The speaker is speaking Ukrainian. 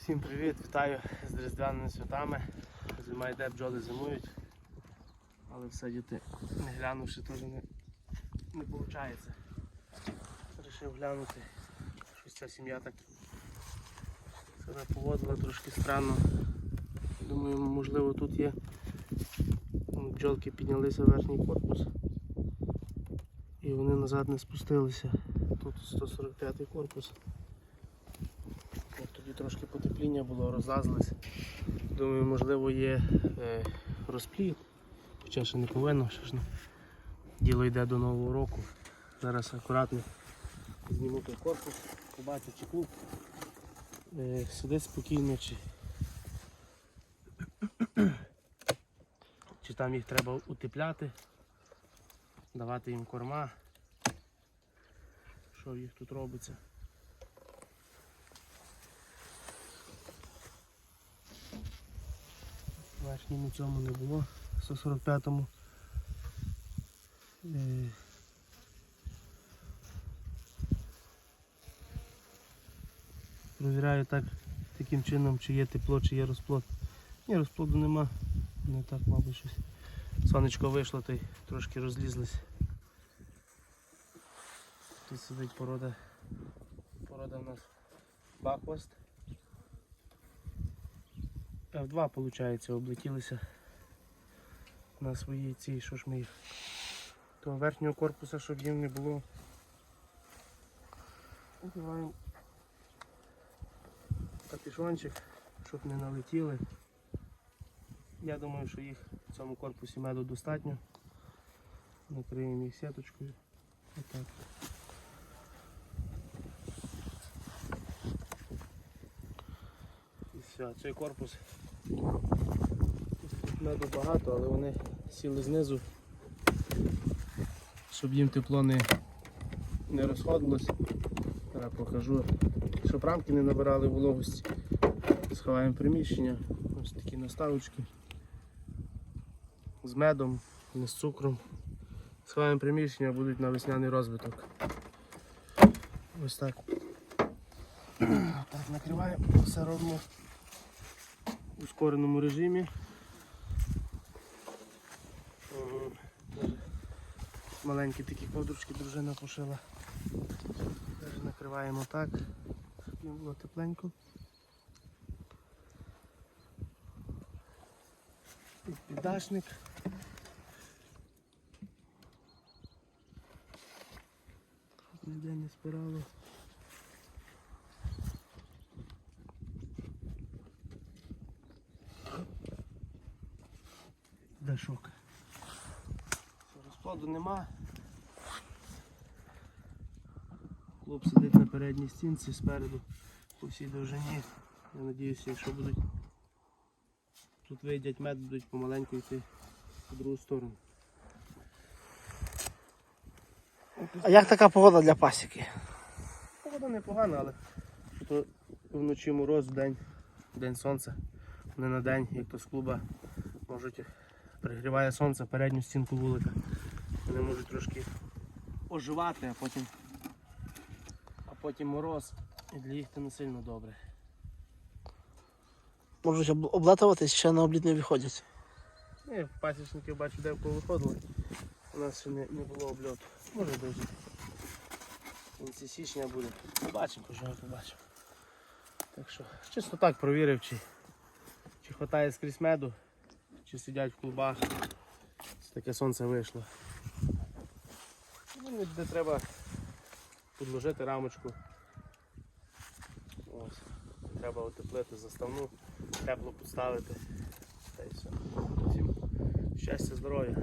Всім привіт, вітаю з Різдвяними святами. Зима йде, бджоли зимують. Але все діти, не глянувши, теж не, не виходить. Вирішив глянути. Щось ця сім'я так себе поводила трошки странно. Думаю, можливо тут є. Бджолки піднялися верхній корпус. І вони назад не спустилися. Тут 145 корпус. Трошки потепління було, розлазились. Думаю, можливо, є е, розплід, хоча ще не повинно, що ж ну, діло йде до нового року. Зараз акуратно зніму той корпус, побачу, чи клуб е, сидить спокійно, чи, чи там їх треба утепляти, давати їм корма. Що їх тут робиться. Верхньому цьому не було, 145-му. Е, Провіряю так, таким чином, чи є тепло, чи є розплод. Ні, розплоду нема. Не так, мабуть, щось. Сонечко вийшло, то й трошки розлізлись. Тут сидить порода. Порода у нас баквост. F2 виходить, облетілися на своїй цій, що ж ми їх. Того верхнього корпуса, щоб їм не було. Одягаємо капюшончик, щоб не налетіли. Я думаю, що їх в цьому корпусі меду достатньо. Накриємо їх сіточкою. Отак. І все, цей корпус. Меду багато, але вони сіли знизу, щоб їм тепло не, не розходилось. Зараз покажу. Щоб рамки не набирали вологості. Сховаємо приміщення. Ось такі наставочки. З медом, не з цукром. Сховаємо приміщення, будуть на весняний розвиток. Ось так. Так, накриваємо, все робимо ускореному режимі. Маленькі такі ковдручки дружина пошила. Теж накриваємо так, щоб їм було тепленько. Піддашник. Ніде не спирало. Дашок. Все, Розплоду нема. Хлоп сидить на передній стінці спереду по всій довжині. Я надіюся, якщо будуть тут вийдять мед, будуть помаленьку йти в другу сторону. А як така погода для пасіки? Погода непогана, але то вночі мороз, вдень, день сонце. Не на день, як то з клуба можуть пригріває сонце передню стінку вулика. Вони можуть трошки оживати, а потім, а потім мороз. І для їх це не сильно добре. Можуть об- облатуватись, ще на обліт не виходять. Ні, пасічників бачу, де в кого виходили. У нас ще не, не було обльоту. Може дуже. Кінці січня буде. Побачимо, поживемо, побачимо. Так що, чисто так провірив, чи, чи хватає скрізь меду, чи сидять в клубах. Таке сонце вийшло. Ну, де треба підложити рамочку. Ось. Треба утеплити заставну, тепло поставити. Та й все. Всім щастя, здоров'я.